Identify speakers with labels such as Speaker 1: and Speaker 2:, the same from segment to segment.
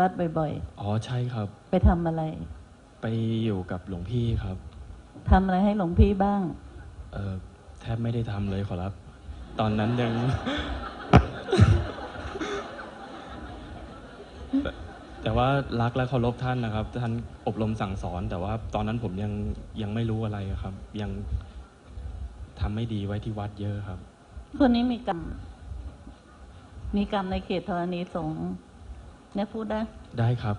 Speaker 1: วัดบ่อย
Speaker 2: อ๋อใช่ครับ
Speaker 1: ๆไปทำอะไร
Speaker 2: ไปอยู่กับหลวงพี่ครับ
Speaker 1: ทำอะไรให้หลวงพี่บ้าง
Speaker 2: เออแทบไม่ได้ทำเลยขอรับ ตอนนั้นยัง แต่แต่ว่ารักและเคารพท่านนะครับ ท่านอบรมสั่งสอน แต่ว่าตอนนั้นผมยังยังไม่รู้อะไรครับ ยังทำไม่ดีไว้ที่วัดเยอะครับ
Speaker 1: คนนี้มีกรรม มีกรรมในเขตธรณีสงฆ์ เนี่ยพูดได้
Speaker 2: ได้ครับ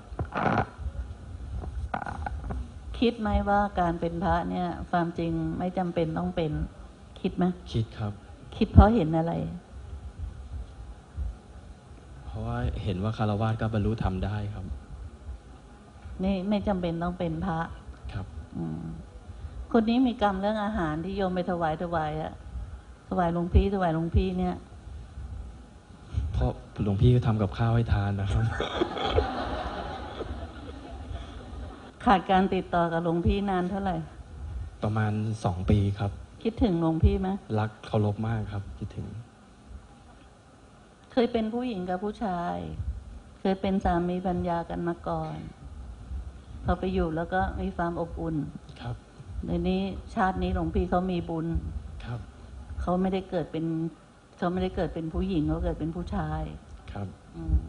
Speaker 1: คิดไหมว่าการเป็นพระเนี่ย ความจริงไม่จำเป็นต้องเป็น คิดไหม
Speaker 2: คิดครับ
Speaker 1: คิดเพราะเห็นอะไร
Speaker 2: เพราะว่าเห็นว่าคารวะก็บรรลุธรรมได้ครับ
Speaker 1: นี่ไม่จำเป็นต้องเป็นพระ
Speaker 2: ครับ
Speaker 1: อืมคนนี้มีกรรมเรื่องอาหารที่โยมไปถวายถวายอะถวายหลวงพี่ถวายหลวงพี่เนี่ย
Speaker 2: เพราะหลวงพี่ก็ทำกับข้าวให้ทานนะครับ
Speaker 1: ขาดการติดต่อกับหลวงพี่นานเท่าไหร่
Speaker 2: ประมาณสองปีครับ
Speaker 1: คิดถึงหลวงพี่ไหม
Speaker 2: รักเคารพมากครับ คิดถึง
Speaker 1: เคยเป็นผู้หญิงกับผู้ชาย เคยเป็นสามีปัญญากันมาก่อนพอไปอยู่แล้วก็มีความอบอุ่น
Speaker 2: ครับ
Speaker 1: ในนี้ชาตินี้หลวงพี่เขามีบุญ
Speaker 2: ครับ
Speaker 1: เขาไม่ได้เกิดเป็น เขาไม่ได้เกิดเป็นผู้หญิงเขาเกิดเป็นผู้ชาย
Speaker 2: ครับ
Speaker 1: อืม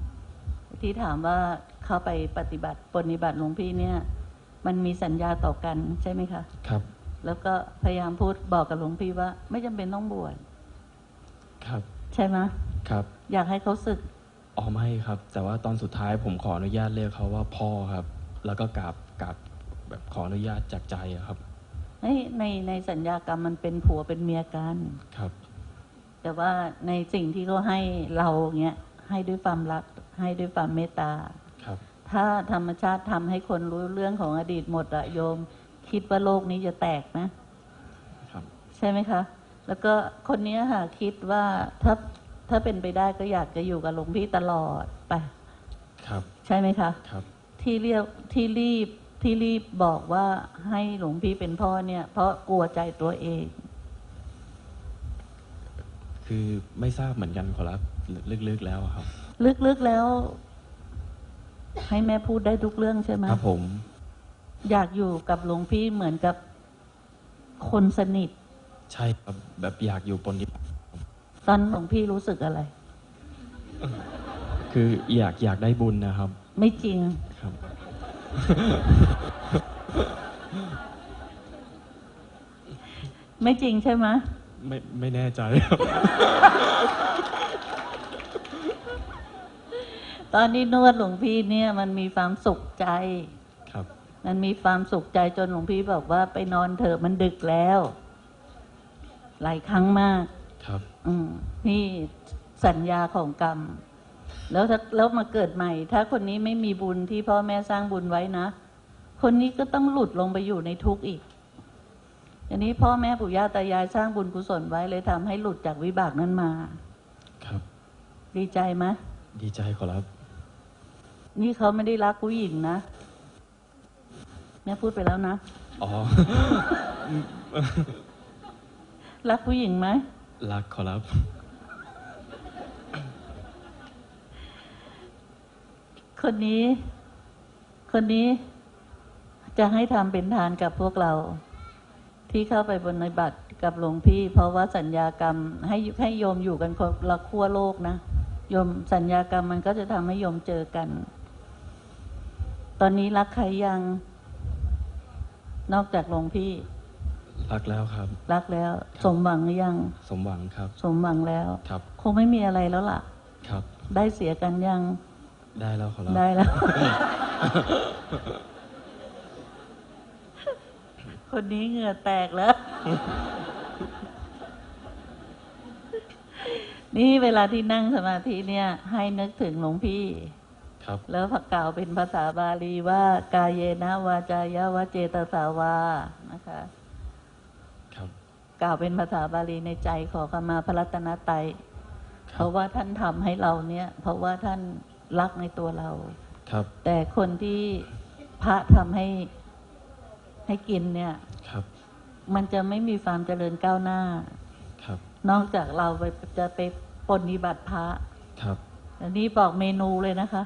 Speaker 1: ที่ถามว่าเขาไปปฏิบัติปฏิบัติหลวงพี่เนี่ย มันมีสัญญาต่อกันใช่ไหมคะ
Speaker 2: ครับ
Speaker 1: แล้วก็พยายามพูดบอกกับหลวงพี่ว่า ไม่จำเป็นต้องบวช
Speaker 2: ครับ
Speaker 1: ใช่ไหม
Speaker 2: ครับ
Speaker 1: อยากให้เขาศึก
Speaker 2: อ๋อไม่ครับ แต่ว่าตอนสุดท้ายผมขออนุญาตเรียกเขาว่าพ่อครับ แล้วก็กราบกราบแบบขออนุญาตจากใจอะครับ
Speaker 1: ในในในสัญญากรรมมันเป็นผัวเป็นเมียกัน
Speaker 2: ครับ
Speaker 1: แต่ว่าในสิ่งที่เขาให้เราเงี้ยให้ด้วยความรัก ให้ด้วยความเมตตา
Speaker 2: ครับ
Speaker 1: ถ้าธรรมชาติทำให้คนรู้เรื่องของอดีตหมดอะโยม คิดว่าโลกนี้จะแตกไหม
Speaker 2: ครับ
Speaker 1: ใช่ไหมคะ แล้วก็คนเนี้ยค่ะคิดว่าถ้าถ้าเป็นไปได้ก็อยากจะอยู่กับหลวงพี่ตลอดไป
Speaker 2: ครับ
Speaker 1: ใช่ไหมคะ
Speaker 2: ครับ
Speaker 1: ที่เรียกที่รีบที่รีบบอกว่าให้หลวงพี่เป็นพ่อเนี่ย เพราะกลัวใจตัวเอง
Speaker 2: คือไม่ทราบเหมือนกันขอรับลึกๆแล้วอะครับ
Speaker 1: ลึกๆแล้ว ให้แม่พูดได้ทุกเรื่องใช่ไหม
Speaker 2: ครับผม
Speaker 1: อยากอยู่กับหลวงพี่เหมือนกับคนสนิท
Speaker 2: ใช่ครับแบบอยากอยู่ปนดิ
Speaker 1: ตอนหลวงพี่รู้สึกอะไร
Speaker 2: คืออยากอยากได้บุญนะครับ
Speaker 1: ไม่จริง
Speaker 2: ครับ
Speaker 1: ไม่จริงใช่ไหม
Speaker 2: ไม่ไม่แน่ใจครับ
Speaker 1: ตอนนี้นวดหลวงพี่เนี่ยมันมีความสุขใจ
Speaker 2: ครับ
Speaker 1: มันมีความสุขใจจนหลวงพี่บอกว่าไปนอนเถอะมันดึกแล้ว หลายครั้งมาก
Speaker 2: ครับ
Speaker 1: อืมนี่สัญญาของกรรม แล้วถ้าแล้วมาเกิดใหม่ ถ้าคนนี้ไม่มีบุญที่พ่อแม่สร้างบุญไว้นะ คนนี้ก็ต้องหลุดลงไปอยู่ในทุกข์อีก อันนี้พ่อแม่ปู่ย่าตายายสร้างบุญกุศลไว้เลยทำให้หลุดจากวิบากนั้นมา
Speaker 2: ครับ
Speaker 1: ดีใจไหม
Speaker 2: ดีใจขอรับ
Speaker 1: นี่เขาไม่ได้รักผู้หญิงนะแม่พูดไปแล้วนะ
Speaker 2: อ๋อ
Speaker 1: รักผู้หญิงไหม
Speaker 2: รักขอรับ
Speaker 1: คนนี้ คนนี้จะให้ทำเป็นทานกับพวกเรา ที่เข้าไปบนในบัตรกับหลวงพี่ เพราะว่าสัญญากรรมให้ให้โยมอยู่กันคนละขั้วโลกนะโยมสัญญากรรมมันก็จะทำให้โยมเจอกัน ตอนนี้รักใครยัง นอกจากหลวงพี่
Speaker 2: รักแล้วครับ
Speaker 1: รักแล้ว สมหวังหรือยัง
Speaker 2: สมหวังครับ
Speaker 1: สมหวังแล้ว
Speaker 2: ครับ
Speaker 1: คงไม่มีอะไรแล้วล่ะ
Speaker 2: ครับ
Speaker 1: ได้เสียกันยัง
Speaker 2: ได้แล้วขอรับ
Speaker 1: ได้แล้ว คนนี้เหงื่อแตกแล้ว นี่เวลาที่นั่งสมาธิเนี่ย ให้นึกถึงหลวงพี่
Speaker 2: ครับ
Speaker 1: แล้วกล่าวเป็นภาษาบาลีว่ากายเยนะวาจายะวะเจตสาวานะคะ
Speaker 2: ครับ
Speaker 1: กล่าวเป็นภาษาบาลีในใจขอขมาพระรัตนตรัย
Speaker 2: ค
Speaker 1: เพ
Speaker 2: รับ
Speaker 1: ราะว่าท่านทำให้เราเนี่ย เพราะว่าท่านรักในตัวเรา
Speaker 2: ครับ
Speaker 1: แต่คนที่พระทำให้ ให้กินเนี่ย
Speaker 2: ครับ
Speaker 1: มันจะไม่มีความเจริญก้าวหน้า
Speaker 2: ครับ
Speaker 1: นอกจากเราไปจะไปปฏิบัติพระ
Speaker 2: ครับ
Speaker 1: อันนี้บอกเมนูเลยนะคะ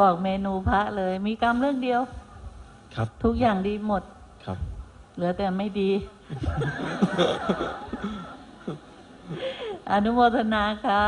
Speaker 1: บอกเมนูพระเลย มีกรรมเรื่องเดียว
Speaker 2: ครับ
Speaker 1: ทุกอย่างดีหมด
Speaker 2: ครับ
Speaker 1: เหลือแต่ไม่ดี อนุโมทนาค่ะ